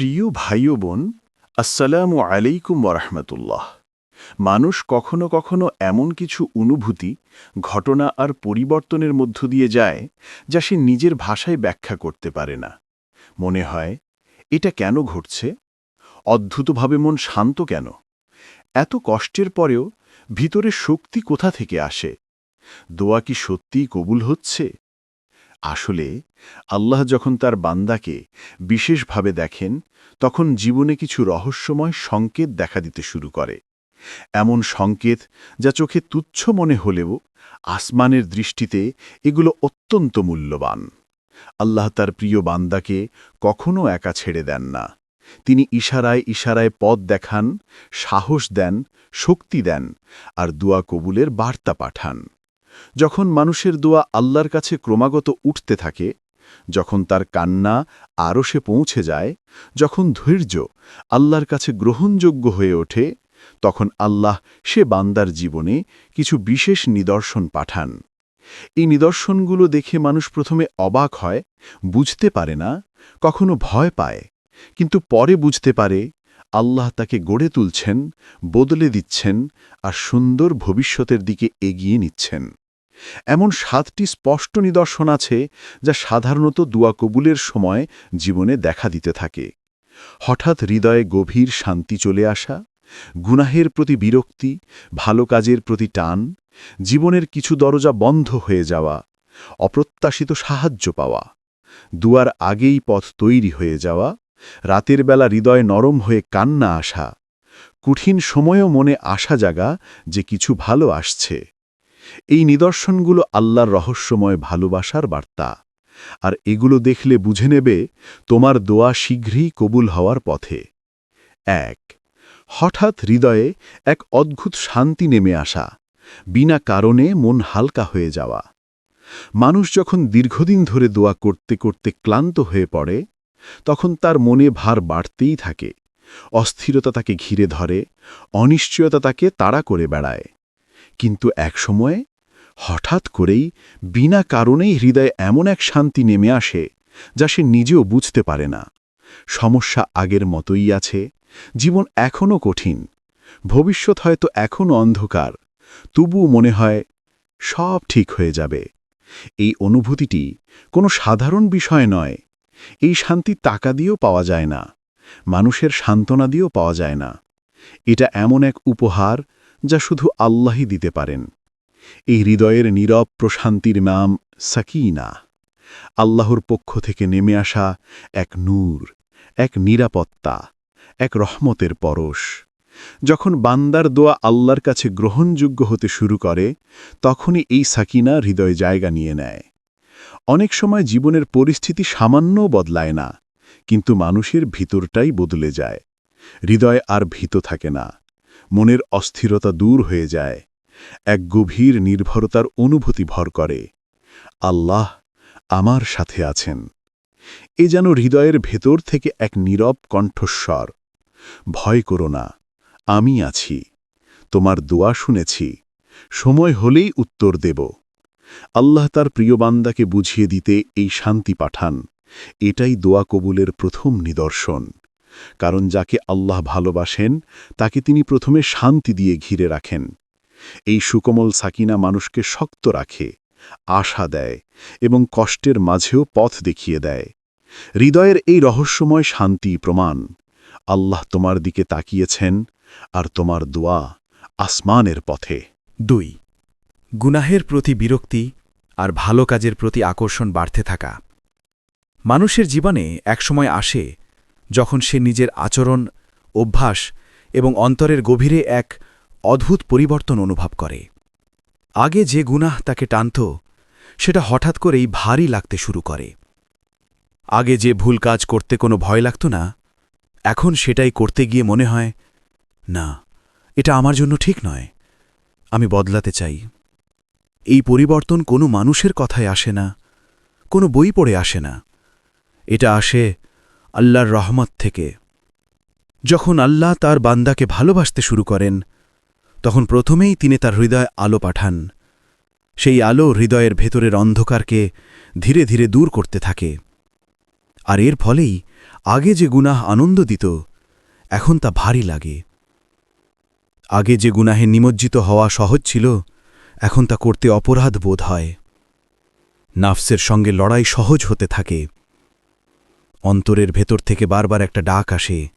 প্রিয় ভাই বোন, আসসালামু আলাইকুম ওরহমতুল্লাহ মানুষ কখনো কখনো এমন কিছু অনুভূতি, ঘটনা আর পরিবর্তনের মধ্য দিয়ে যায়, যা সে নিজের ভাষায় ব্যাখ্যা করতে পারে না। মনে হয়, এটা কেন ঘটছে? অদ্ভুতভাবে মন শান্ত কেন? এত কষ্টের পরেও ভিতরে শক্তি কোথা থেকে আসে? দোয়া কি সত্যিই কবুল হচ্ছে? আসলে আল্লাহ যখন তার বান্দাকে বিশেষভাবে দেখেন, তখন জীবনে কিছু রহস্যময় সংকেত দেখা দিতে শুরু করে। এমন সংকেত যা চোখে তুচ্ছ মনে হলেও আসমানের দৃষ্টিতে এগুলো অত্যন্ত মূল্যবান। আল্লাহ তার প্রিয় বান্দাকে কখনও একা ছেড়ে দেন না। তিনি ইশারায় ইশারায় পথ দেখান, সাহস দেন, শক্তি দেন, আর দুয়া কবুলের বার্তা পাঠান। যখন মানুষের দোয়া আল্লাহর কাছে ক্রমাগত উঠতে থাকে, যখন তার কান্না আরও সে পৌঁছে যায়, যখন ধৈর্য আল্লাহর কাছে গ্রহণযোগ্য হয়ে ওঠে, তখন আল্লাহ সে বান্দার জীবনে কিছু বিশেষ নিদর্শন পাঠান। এই নিদর্শনগুলো দেখে মানুষ প্রথমে অবাক হয়, বুঝতে পারে না, কখনো ভয় পায়, কিন্তু পরে বুঝতে পারে আল্লাহ তাকে গড়ে তুলছেন, বদলে দিচ্ছেন আর সুন্দর ভবিষ্যতের দিকে এগিয়ে নিচ্ছেন। এমন সাতটি স্পষ্ট নিদর্শন আছে যা সাধারণত দুয়া কবুলের সময় জীবনে দেখা দিতে থাকে। হঠাৎ হৃদয়ে গভীর শান্তি চলে আসা, গুনাহের প্রতি বিরক্তি, ভালো কাজের প্রতি টান, জীবনের কিছু দরজা বন্ধ হয়ে যাওয়া, অপ্রত্যাশিত সাহায্য পাওয়া, দুয়ার আগেই পথ তৈরি হয়ে যাওয়া, রাতের বেলা হৃদয় নরম হয়ে কান্না আসা, কঠিন সময়ও মনে আশা জাগা যে কিছু ভালো আসছে। এই নিদর্শনগুলো আল্লাহর রহস্যময় ভালোবাসার বার্তা। আর এগুলো দেখলে বুঝে নেবে তোমার দোয়া শীঘ্রই কবুল হওয়ার পথে। এক, হঠাৎ হৃদয়ে এক অদ্ভুত শান্তি নেমে আসা, বিনা কারণে মন হালকা হয়ে যাওয়া। মানুষ যখন দীর্ঘদিন ধরে দোয়া করতে করতে ক্লান্ত হয়ে পড়ে, তখন তার মনে ভার বাড়তেই থাকে, অস্থিরতা তাকে ঘিরে ধরে, অনিশ্চয়তা তাকে তাড়া করে বেড়ায়। কিন্তু এক সময়ে হঠাৎ করেই বিনা কারণেই হৃদয়ে এমন এক শান্তি নেমে আসে যা সে নিজেও বুঝতে পারে না। সমস্যা আগের মতোই আছে, জীবন এখনও কঠিন, ভবিষ্যৎ হয়তো এখনও অন্ধকার, তবুও মনে হয় সব ঠিক হয়ে যাবে। এই অনুভূতিটি কোনো সাধারণ বিষয় নয়, এই শান্তি টাকা দিয়েও পাওয়া যায় না, মানুষের সান্ত্বনা দিয়েও পাওয়া যায় না। এটা এমন এক উপহার যা শুধু আল্লাহই দিতে পারেন। এই হৃদয়ের নীরব প্রশান্তির নাম সাকিনা। আল্লাহর পক্ষ থেকে নেমে আসা এক নূর, এক নিরাপত্তা, এক রহমতের পরশ। যখন বান্দার দোয়া আল্লাহর কাছে গ্রহণযোগ্য হতে শুরু করে, তখনই এই সাকিনা হৃদয় জায়গা নিয়ে নেয়। অনেক সময় জীবনের পরিস্থিতি সামান্যও বদলায় না, কিন্তু মানুষের ভিতরটাই বদলে যায়। হৃদয় আর ভীত থাকে না। মনের অস্থিরতা দূর হয়ে যায়। এক গভীর নির্ভরতার অনুভূতি ভর করে। আল্লাহ আমার সাথে আছেন। এ যেন হৃদয়ের ভেতর থেকে এক নীরব কণ্ঠস্বর। ভয় করো না, আমি আছি। তোমার দোয়া শুনেছি। সময় হলেই উত্তর দেব। আল্লাহ তার প্রিয় বান্দাকে বুঝিয়ে দিতে এই শান্তি পাঠান। এটাই দোয়া কবুলের প্রথম নিদর্শন। কারণ যাকে আল্লাহ ভালোবাসেন, তাকে তিনি প্রথমে শান্তি দিয়ে ঘিরে রাখেন। এই সুকোমল সাকিনা মানুষকে শক্ত রাখে, আশা দেয় এবং কষ্টের মাঝেও পথ দেখিয়ে দেয়। হৃদয়ের এই রহস্যময় শান্তি প্রমাণ, আল্লাহ তোমার দিকে তাকিয়েছেন আর তোমার দোয়া আসমানের পথে। দুই, গুনাহের প্রতি বিরক্তি আর ভালো কাজের প্রতি আকর্ষণ বাড়তে থাকা। মানুষের জীবনে একসময় আসে যখন সে নিজের আচরণ, অভ্যাস এবং অন্তরের গভীরে এক অদ্ভুত পরিবর্তন অনুভব করে। আগে যে গুনাহ তাকে টানত, সেটা হঠাৎ করেই ভারী লাগতে শুরু করে। আগে যে ভুল কাজ করতে কোনো ভয় লাগত না, এখন সেটাই করতে গিয়ে মনে হয়, না, এটা আমার জন্য ঠিক নয়, আমি বদলাতে চাই। এই পরিবর্তন কোনো মানুষের কথায় আসে না, কোনো বই পড়ে আসে না। এটা আসে আল্লাহর রহমত থেকে। যখন আল্লাহ তার বান্দাকে ভালোবাসতে শুরু করেন, তখন প্রথমেই তিনি তার হৃদয় আলো পাঠান। সেই আলো হৃদয়ের ভেতরের অন্ধকারকে ধীরে ধীরে দূর করতে থাকে। আর এর ফলেই আগে যে গুনাহ আনন্দ দিত, এখন তা ভারী লাগে। আগে যে গুনাহে নিমজ্জিত হওয়া সহজ ছিল, এখন তা করতে অপরাধ বোধ হয়। নাফসের সঙ্গে লড়াই সহজ হতে থাকে। অন্তরের ভেতর থেকে বারবার একটা ডাক আসে।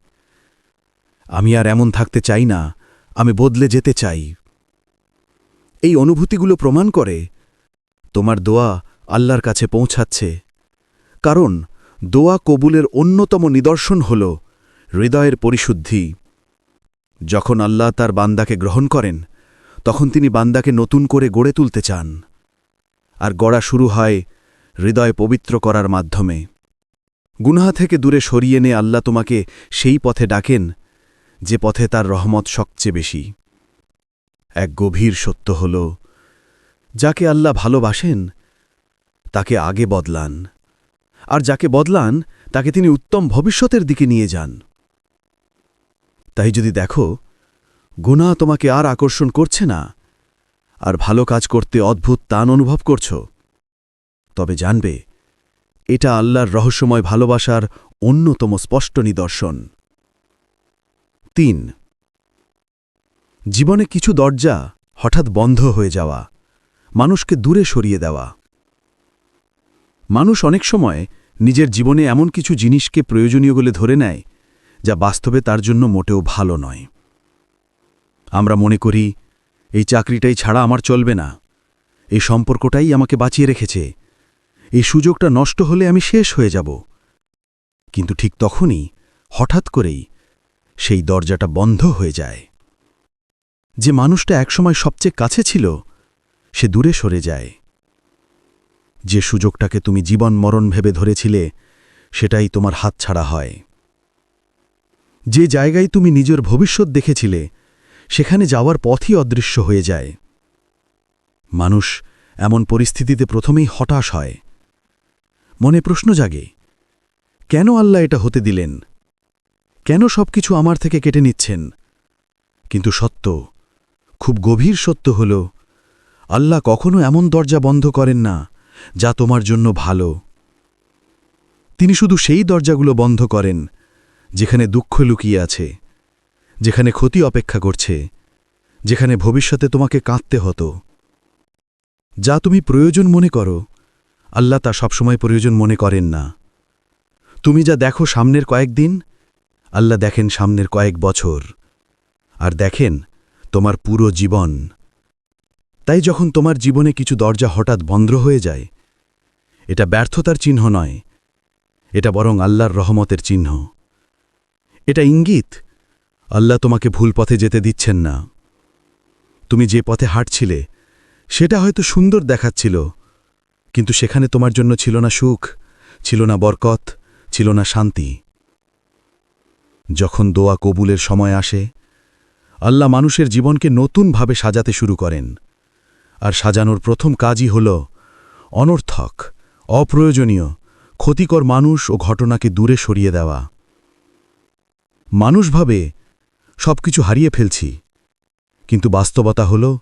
আমি আর এমন থাকতে চাই না, আমি বদলে যেতে চাই। এই অনুভূতিগুলো প্রমাণ করে তোমার দোয়া আল্লাহর কাছে পৌঁছাচ্ছে। কারণ দোয়া কবুলের অন্যতম নিদর্শন হল হৃদয়ের পরিশুদ্ধি। যখন আল্লাহ তার বান্দাকে গ্রহণ করেন, তখন তিনি বান্দাকে নতুন করে গড়ে তুলতে চান। আর গড়া শুরু হয় হৃদয় পবিত্র করার মাধ্যমে। গুনহা থেকে দূরে সরিয়ে নে আল্লাহ তোমাকে সেই পথে ডাকেন, যে পথে তার রহমত সবচেয়ে বেশি। এক গভীর সত্য হল, যাকে আল্লাহ ভালোবাসেন, তাকে আগে বদলান, আর যাকে বদলান, তাকে তিনি উত্তম ভবিষ্যতের দিকে নিয়ে যান। তাই যদি দেখো গুণা তোমাকে আর আকর্ষণ করছে না, আর ভালো কাজ করতে অদ্ভুত তান অনুভব করছ, তবে জানবে এটা আল্লাহর রহস্যময় ভালোবাসার অন্যতম স্পষ্ট নিদর্শন। তিন, জীবনে কিছু দরজা হঠাৎ বন্ধ হয়ে যাওয়া, মানুষকে দূরে সরিয়ে দেওয়া। মানুষ অনেক সময় নিজের জীবনে এমন কিছু জিনিসকে প্রয়োজনীয় বলে ধরে নেয়, যা বাস্তবে তার জন্য মোটেও ভালো নয়। আমরা মনে করি, এই চাকরিটাই ছাড়া আমার চলবে না, এই সম্পর্কটাই আমাকে বাঁচিয়ে রেখেছে এই সুযোগটা নষ্ট হলে আমি শেষ হয়ে যাব। কিন্তু ঠিক তখনই, হঠাৎ করেই, সেই দরজাটা বন্ধ হয়ে যায়। যে মানুষটা একসময় সবচেয়ে কাছে ছিল, সে দূরে সরে যায়। যে সুযোগটাকে তুমি জীবন মরণ ভেবে ধরেছিলে, সেটাই তোমার হাতছাড়া হয়। যে জায়গায় তুমি নিজের ভবিষ্যৎ দেখেছিলে, সেখানে যাওয়ার পথই অদৃশ্য হয়ে যায়। মানুষ এমন পরিস্থিতিতে প্রথমেই হতাশ হয়। মনে প্রশ্ন জাগে, কেন আল্লাহ এটা হতে দিলেন? কেন সবকিছু আমার থেকে কেটে নিচ্ছেন? কিন্তু সত্য, খুব গভীর সত্য হল, আল্লাহ কখনো এমন দরজা বন্ধ করেন না, যা তোমার জন্য ভালো। তিনি শুধু সেই দরজাগুলো বন্ধ করেন, যেখানে দুঃখ লুকিয়ে আছে, যেখানে ক্ষতি অপেক্ষা করছে, যেখানে ভবিষ্যতে তোমাকে কাঁদতে হতো। যা তুমি প্রয়োজন মনে করো আল্লাহ তা সবসময় প্রয়োজন মনে করেন না। তুমি যা দেখো সামনের কয়েকদিন, আল্লাহ দেখেন সামনের কয়েক বছর। আর দেখেন, তোমার পুরো জীবন। তাই যখন তোমার জীবনে কিছু দরজা হঠাৎ বন্ধ হয়ে যায়, এটা ব্যর্থতার চিহ্ন নয়, এটা বরং আল্লাহর রহমতের চিহ্ন। এটা ইঙ্গিত, আল্লাহ তোমাকে ভুল পথে যেতে দিচ্ছেন না। তুমি যে পথে হাঁটছিলে, সেটা হয়তো সুন্দর দেখাচ্ছিল কিন্তু সেখানে তোমার জন্য ছিল না সুখ, ছিল না বরকত, ছিল না শান্তি। যখন দোয়া কবুলের সময় আসে, আল্লাহ মানুষের জীবনকে নতুনভাবে সাজাতে শুরু করেন। আর সাজানোর প্রথম কাজই হল অনর্থক, অপ্রয়োজনীয়, ক্ষতিকর মানুষ ও ঘটনাকে দূরে সরিয়ে দেওয়া। মানুষ ভাবে, সবকিছু হারিয়ে ফেলছি। কিন্তু বাস্তবতা হল,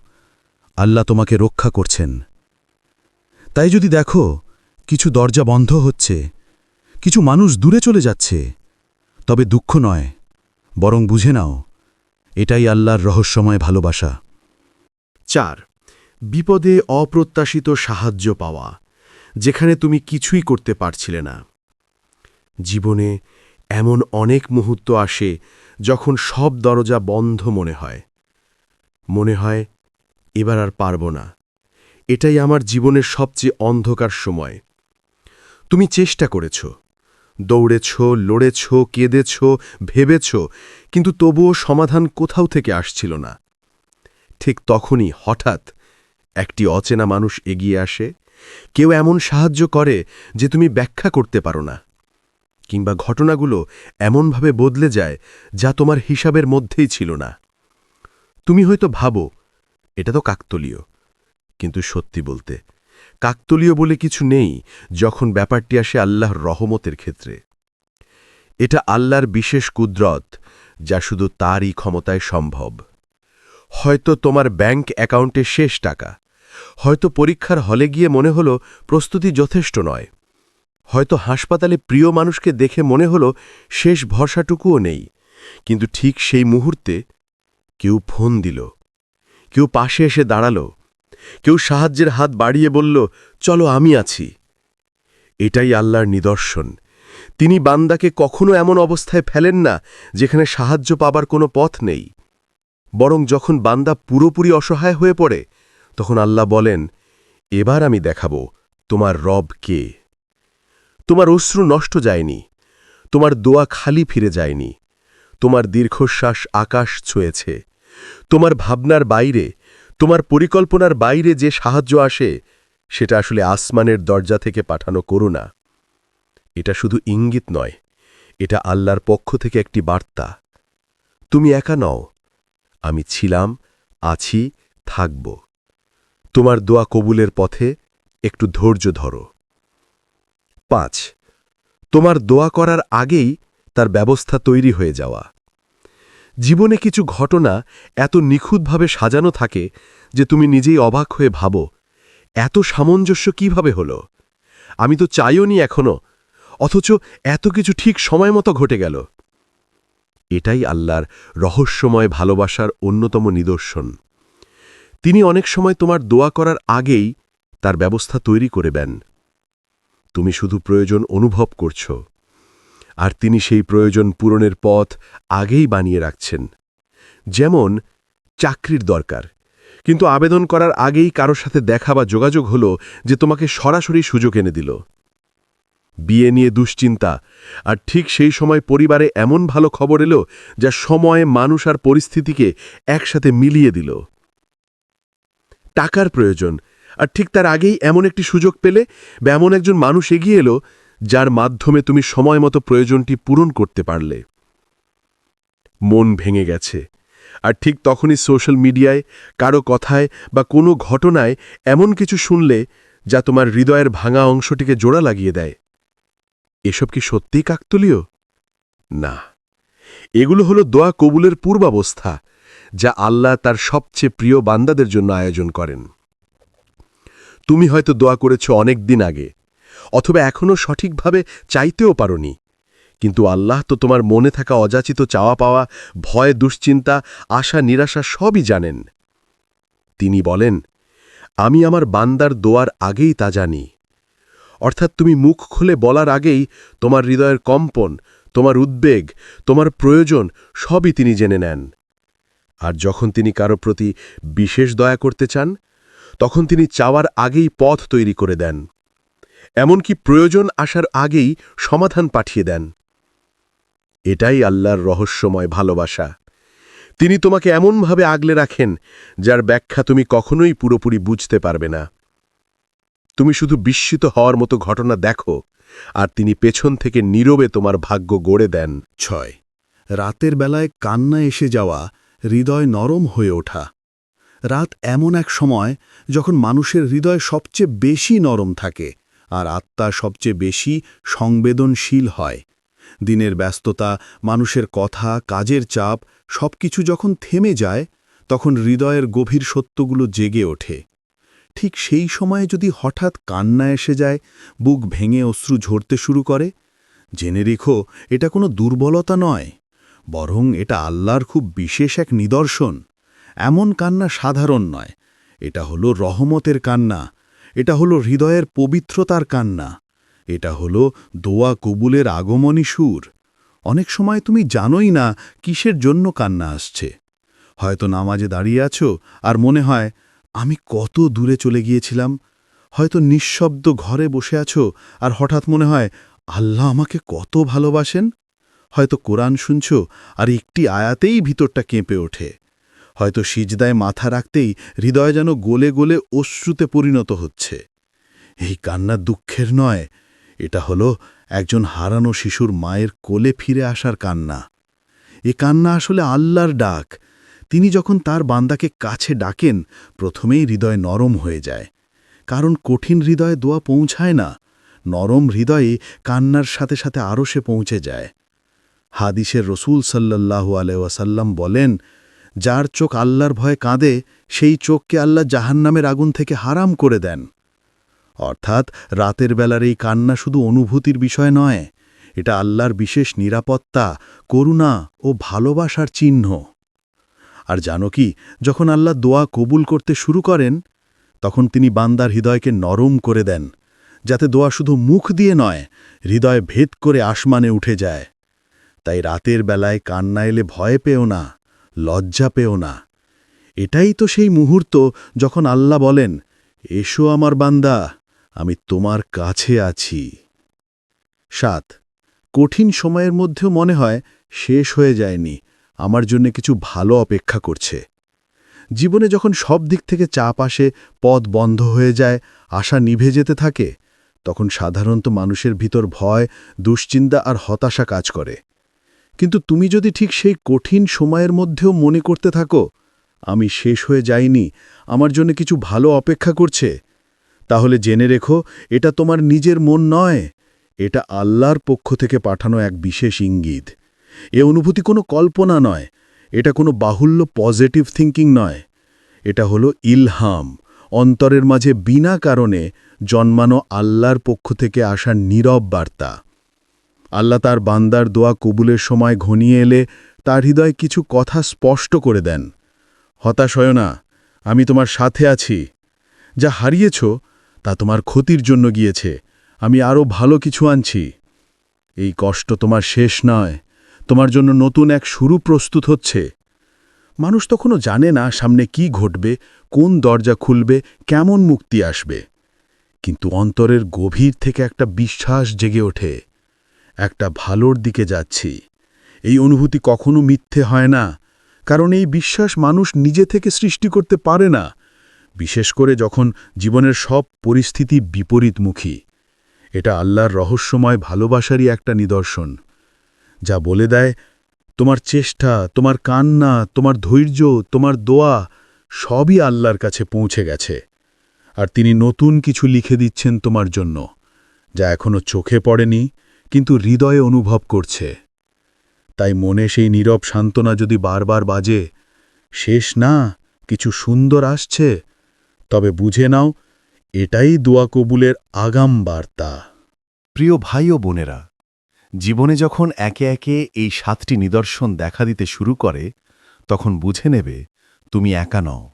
আল্লাহ তোমাকে রক্ষা করছেন। তাই যদি দেখো, কিছু দরজা বন্ধ হচ্ছে, কিছু মানুষ দূরে চলে যাচ্ছে, তবে দুঃখ নয়, বরং বুঝে নাও, এটাই আল্লাহর রহস্যময় ভালোবাসা। চার, বিপদে অপ্রত্যাশিত সাহায্য পাওয়া, যেখানে তুমি কিছুই করতে পারছিলে না। জীবনে এমন অনেক মুহূর্ত আসে যখন সব দরজা বন্ধ মনে হয়। মনে হয়, এবার আর পারব না। এটাই আমার জীবনের সবচেয়ে অন্ধকার সময়। তুমি চেষ্টা করেছ। দৌড়েছ, লড়েছ, কেঁদেছ, ভেবেছ, কিন্তু তবুও সমাধান কোথাও থেকে আসছিল না। ঠিক তখনই হঠাৎ একটি অচেনা মানুষ এগিয়ে আসে। কেউ এমন সাহায্য করে যে তুমি ব্যাখ্যা করতে পারো না, কিংবা ঘটনাগুলো এমনভাবে বদলে যায় যা তোমার হিসাবের মধ্যেই ছিল না। তুমি হয়তো ভাবো, এটা তো কাকতলীয়। কিন্তু সত্যি বলতে, কাকতলীয় বলে কিছু নেই যখন ব্যাপারটি আসে আল্লাহর রহমতের ক্ষেত্রে। এটা আল্লাহর বিশেষ কুদরত যা শুধু তারই ক্ষমতায় সম্ভব। হয়তো তোমার ব্যাংক অ্যাকাউন্টে শেষ টাকা, হয়তো পরীক্ষার হলে গিয়ে মনে হলো প্রস্তুতি যথেষ্ট নয়, হয়তো হাসপাতালে প্রিয় মানুষকে দেখে মনে হলো শেষ ভরসাটুকুও নেই, কিন্তু ঠিক সেই মুহূর্তে কেউ ফোন দিল, কেউ পাশে এসে দাঁড়াল কেউ সাহায্যের হাত বাড়িয়ে বলল, চলো আমি আছি। এটাই আল্লাহর নিদর্শন। তিনি বান্দাকে কখনো এমন অবস্থায় ফেলেন না, যেখানে সাহায্য পাবার কোনো পথ নেই। বরং যখন বান্দা পুরোপুরি অসহায় হয়ে পড়ে, তখন আল্লাহ বলেন, এবার আমি দেখাব, তোমার রব কে? তোমার অশ্রু নষ্ট যায়নি, তোমার দোয়া খালি ফিরে যায়নি, তোমার দীর্ঘশ্বাস আকাশ ছুঁয়েছে, তোমার ভাবনার বাইরে তোমার পরিকল্পনার বাইরে যে সাহায্য আসে, সেটা আসলে আসমানের দরজা থেকে পাঠানো করুণা। এটা শুধু ইঙ্গিত নয়, এটা আল্লাহর পক্ষ থেকে একটি বার্তা। তুমি একা নও, আমি ছিলাম, আছি, থাকব। তোমার দোয়া কবুলের পথে একটু ধৈর্য ধরো। পাঁচ, তোমার দোয়া করার আগেই তার ব্যবস্থা তৈরি হয়ে যাওয়া। জীবনে কিছু ঘটনা এত নিখুঁতভাবে সাজানো থাকে যে তুমি নিজেই অবাক হয়ে ভাবো, এত সামঞ্জস্য কীভাবে হলো? আমি তো চাইও নি এখনও, অথচ এত কিছু ঠিক সময় মতো ঘটে গেল। এটাই আল্লাহর রহস্যময় ভালোবাসার অন্যতম নিদর্শন। তিনি অনেক সময় তোমার দোয়া করার আগেই তার ব্যবস্থা তৈরি করে দেন। তুমি শুধু প্রয়োজন অনুভব করছ। আর তিনি সেই প্রয়োজন পূরণের পথ আগেই বানিয়ে রাখছেন। যেমন, চাকরির দরকার। কিন্তু আবেদন করার আগেই কারোর সাথে দেখা বা যোগাযোগ হল যে তোমাকে সরাসরি সুযোগ এনে দিল। বিয়ে নিয়ে দুশ্চিন্তা। আর ঠিক সেই সময় পরিবারে এমন ভালো খবর এলো যা সময়ে মানুষ আর পরিস্থিতিকে একসাথে মিলিয়ে দিল। টাকার প্রয়োজন। আর ঠিক তার আগেই এমন একটি সুযোগ পেলে বা এমন একজন মানুষ এগিয়ে এলো যার মাধ্যমে তুমি সময় মতো প্রয়োজনটি পূরণ করতে পারলে। মন ভেঙে গেছে। আর ঠিক তখনই সোশ্যাল মিডিয়ায়, কারও কথায় বা কোনো ঘটনায় এমন কিছু শুনলে যা তোমার হৃদয়ের ভাঙা অংশটিকে জোড়া লাগিয়ে দেয়। এসব কি সত্যিই কাকতলীয়? না। এগুলো হলো দোয়া কবুলের পূর্বাবস্থা, যা আল্লাহ তার সবচেয়ে প্রিয় বান্দাদের জন্য আয়োজন করেন। তুমি হয়তো দোয়া করেছ অনেক দিন আগে অথবা এখনও সঠিকভাবে চাইতেও পারোনি। কিন্তু আল্লাহ তো তোমার মনে থাকা অযাচিত চাওয়া পাওয়া, ভয়, দুশ্চিন্তা, আশা, নিরাশা সবই জানেন। তিনি বলেন, আমি আমার বান্দার দোয়ার আগেই তা জানি। অর্থাৎ তুমি মুখ খুলে বলার আগেই তোমার হৃদয়ের কম্পন, তোমার উদ্বেগ, তোমার প্রয়োজন সবই তিনি জেনে নেন। আর যখন তিনি কারও প্রতি বিশেষ দয়া করতে চান, তখন তিনি চাওয়ার আগেই পথ তৈরি করে দেন। এমনকি প্রয়োজন আসার আগেই সমাধান পাঠিয়ে দেন। এটাই আল্লাহর রহস্যময় ভালোবাসা। তিনি তোমাকে এমনভাবে আগলে রাখেন, যার ব্যাখ্যা তুমি কখনোই পুরোপুরি বুঝতে পারবে না। তুমি শুধু বিস্মিত হওয়ার মতো ঘটনা দেখো, আর তিনি পেছন থেকে নীরবে তোমার ভাগ্য গড়ে দেন। ছয়। রাতের বেলায় কান্না এসে যাওয়া, হৃদয় নরম হয়ে ওঠা। রাত এমন এক সময় যখন মানুষের হৃদয় সবচেয়ে বেশি নরম থাকে আর আত্মা সবচেয়ে বেশি সংবেদনশীল হয়। দিনের ব্যস্ততা, মানুষের কথা, কাজের চাপ, সবকিছু যখন থেমে যায়, তখন হৃদয়ের গভীর সত্যগুলো জেগে ওঠে। ঠিক সেই সময়ে যদি হঠাৎ কান্না এসে যায়, বুক ভেঙে অশ্রু ঝরতে শুরু করে, জেনে রেখো, এটা কোনো দুর্বলতা নয়, বরং এটা আল্লাহর খুব বিশেষ এক নিদর্শন। এমন কান্না সাধারণ নয়, এটা হলো রহমতের কান্না এটা হলো হৃদয়ের পবিত্রতার কান্না। এটা হলো দোয়া কবুলের আগমনী সুর। অনেক সময় তুমি জানোই না কিসের জন্য কান্না আসছে। হয়তো নামাজে দাঁড়িয়ে আছো আর মনে হয়, আমি কত দূরে চলে গিয়েছিলাম? হয়তো নিঃশব্দ ঘরে বসে আছো আর হঠাৎ মনে হয়, আল্লাহ আমাকে কত ভালোবাসেন? হয়তো কোরআন শুনছ আর একটি আয়াতেই ভিতরটা কেঁপে ওঠে। হয়তো সিজদায় মাথা রাখতেই হৃদয় যেন গোলে গোলে অশ্রুতে পরিণত হচ্ছে। এই কান্না দুঃখের নয়, এটা হলো একজন হারানো শিশুর মায়ের কোলে ফিরে আসার কান্না। এ কান্না আসলে আল্লাহর ডাক। তিনি যখন তার বান্দাকে কাছে ডাকেন, প্রথমেই হৃদয় নরম হয়ে যায়। কারণ কঠিন হৃদয়ে দোয়া পৌঁছায় না, নরম হৃদয়ে কান্নার সাথে সাথে আরও সে পৌঁছে যায়। হাদিসের রসুল সাল্লাল্লাহু আলহাসাল্লাম বলেন যার চোখ আল্লাহর ভয়ে কাঁদে, সেই চোখকে আল্লাহ জাহান্নামের আগুন থেকে হারাম করে দেন। অর্থাৎ রাতের বেলার এই কান্না শুধু অনুভূতির বিষয় নয়, এটা আল্লাহর বিশেষ নিরাপত্তা, করুণা ও ভালোবাসার চিহ্ন। আর জানো কি, যখন আল্লাহ দোয়া কবুল করতে শুরু করেন, তখন তিনি বান্দার হৃদয়কে নরম করে দেন, যাতে দোয়া শুধু মুখ দিয়ে নয়, হৃদয় ভেদ করে আসমানে উঠে যায়। তাই রাতের বেলায় কান্না এলে ভয় পেও না। লজ্জা পেও না। এটাই তো সেই মুহূর্ত যখন আল্লাহ বলেন, এসো আমার বান্দা, আমি তোমার কাছে আছি। সাত, কঠিন সময়ের মধ্যেও মনে হয় শেষ হয়ে যায়নি, আমার জন্য কিছু ভালো অপেক্ষা করছে। জীবনে যখন সব দিক থেকে চাপ আসে, পথ বন্ধ হয়ে যায়, আশা নিভে যেতে থাকে, তখন সাধারণত মানুষের ভিতর ভয়, দুশ্চিন্তা আর হতাশা কাজ করে। কিন্তু তুমি যদি ঠিক সেই কঠিন সময়ের মধ্যেও মনে করতে থাকো, আমি শেষ হয়ে যাইনি, আমার জন্য কিছু ভালো অপেক্ষা করছে, তাহলে জেনে রেখো, এটা তোমার নিজের মন নয়, এটা আল্লাহর পক্ষ থেকে পাঠানো এক বিশেষ ইঙ্গিত। এ অনুভূতি কোনো কল্পনা নয়, এটা কোনো বাহুল্য পজিটিভ থিঙ্কিং নয়, এটা হলো ইলহাম, অন্তরের মাঝে বিনা কারণে জন্মানো আল্লাহর পক্ষ থেকে আসা নীরব বার্তা। আল্লাহ তার বান্দার দোয়া কবুলের সময় ঘনিয়ে এলে তার হৃদয় কিছু কথা স্পষ্ট করে দেন। হতাশ হয় না, আমি তোমার সাথে আছি। যা হারিয়েছ, তা তোমার ক্ষতির জন্য গিয়েছে। আমি আরও ভালো কিছু আনছি। এই কষ্ট তোমার শেষ নয়, তোমার জন্য নতুন এক শুরু প্রস্তুত হচ্ছে। মানুষ তখনও জানে না সামনে কি ঘটবে, কোন দরজা খুলবে, কেমন মুক্তি আসবে। কিন্তু অন্তরের গভীর থেকে একটা বিশ্বাস জেগে ওঠে। একটা ভালোর দিকে যাচ্ছি। এই অনুভূতি কখনো মিথ্যে হয় না, কারণ এই বিশ্বাস মানুষ নিজে থেকে সৃষ্টি করতে পারে না, বিশেষ করে যখন জীবনের সব পরিস্থিতি বিপরীতমুখী। এটা আল্লাহর রহস্যময় ভালোবাসারই একটা নিদর্শন, যা বলে দেয়, তোমার চেষ্টা, তোমার কান্না, তোমার ধৈর্য, তোমার দোয়া, সবই আল্লাহর কাছে পৌঁছে গেছে। আর তিনি নতুন কিছু লিখে দিচ্ছেন তোমার জন্য, যা এখনও চোখে পড়েনি কিন্তু হৃদয়ে অনুভব করছে। তাই মনে সেই নীরব সান্ত্বনা যদি বারবার বাজে, শেষ না, কিছু সুন্দর আসছে। তবে বুঝে নাও, এটাই দোয়া কবুলের আগাম বার্তা। প্রিয় ভাই ও বোনেরা, জীবনে যখন একে একে এই সাতটি নিদর্শন দেখা দিতে শুরু করে, তখন বুঝে নেবে, তুমি একা নও।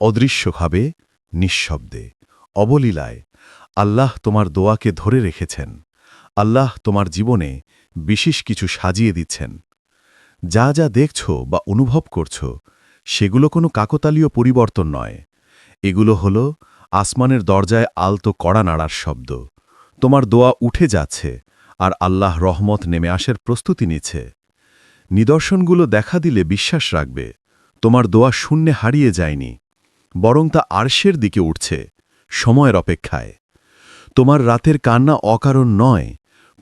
অদৃশ্যভাবে, নিঃশব্দে, অবলীলায়, আল্লাহ তোমার দোয়াকে ধরে রেখেছেন। আল্লাহ তোমার জীবনে বিশেষ কিছু সাজিয়ে দিচ্ছেন। যা যা দেখছ বা অনুভব করছ, সেগুলো কোনো কাকতালীয় পরিবর্তন নয়। এগুলো হল আসমানের দরজায় আলতো কড়া নাড়ার শব্দ। তোমার দোয়া উঠে যাচ্ছে আর আল্লাহ রহমত নেমে আসার প্রস্তুতি নিচ্ছে। নিদর্শনগুলো দেখা দিলে বিশ্বাস রাখবে, তোমার দোয়া শূন্যে হারিয়ে যায়নি, বরং তা আরশের দিকে উঠছে, সময়ের অপেক্ষায়। তোমার রাতের কান্না অকারণ নয়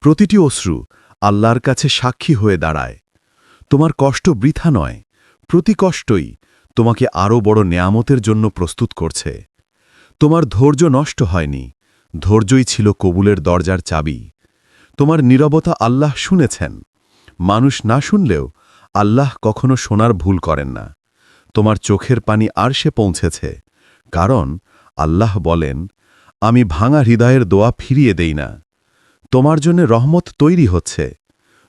প্রতিটি অশ্রু আল্লাহর কাছে সাক্ষী হয়ে দাঁড়ায়। তোমার কষ্ট বৃথা নয়, প্রতি কষ্টই তোমাকে আরও বড় নেয়ামতের জন্য প্রস্তুত করছে। তোমার ধৈর্য নষ্ট হয়নি, ধৈর্যই ছিল কবুলের দরজার চাবি। তোমার নীরবতা আল্লাহ শুনেছেন, মানুষ না শুনলেও আল্লাহ কখনো শোনার ভুল করেন না। তোমার চোখের পানি আর সে পৌঁছেছে, কারণ আল্লাহ বলেন, আমি ভাঙা হৃদয়ের দোয়া ফিরিয়ে দেই না। তোমার জন্য রহমত তৈরি হচ্ছে।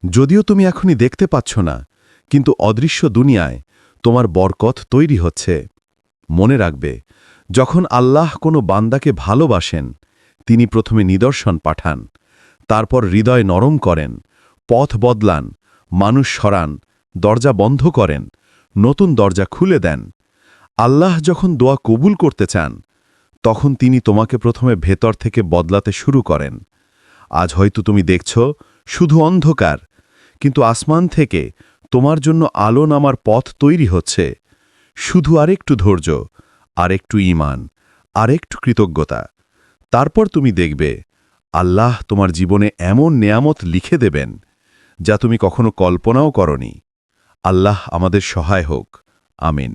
যদিও তুমি এখনই দেখতে পাচ্ছ না, কিন্তু অদৃশ্য দুনিয়ায় তোমার বরকত তৈরি হচ্ছে। মনে রাখবে, যখন আল্লাহ কোনো বান্দাকে ভালোবাসেন, তিনি প্রথমে নিদর্শন পাঠান, তারপর হৃদয় নরম করেন, পথ বদলান, মানুষ সরান, দরজা বন্ধ করেন, নতুন দরজা খুলে দেন। আল্লাহ যখন দোয়া কবুল করতে চান, তখন তিনি তোমাকে প্রথমে ভেতর থেকে বদলাতে শুরু করেন। আজ হয়তো তুমি দেখছ, শুধু অন্ধকার, কিন্তু আসমান থেকে তোমার জন্য আলো নামার পথ তৈরি হচ্ছে। শুধু আরেকটু ধৈর্য, আরেকটু ইমান আরেকটু কৃতজ্ঞতা। তারপর তুমি দেখবে, আল্লাহ তোমার জীবনে এমন নেয়ামত লিখে দেবেন, যা তুমি কখনো কল্পনাও করনি। আল্লাহ আমাদের সহায় হোক। আমিন।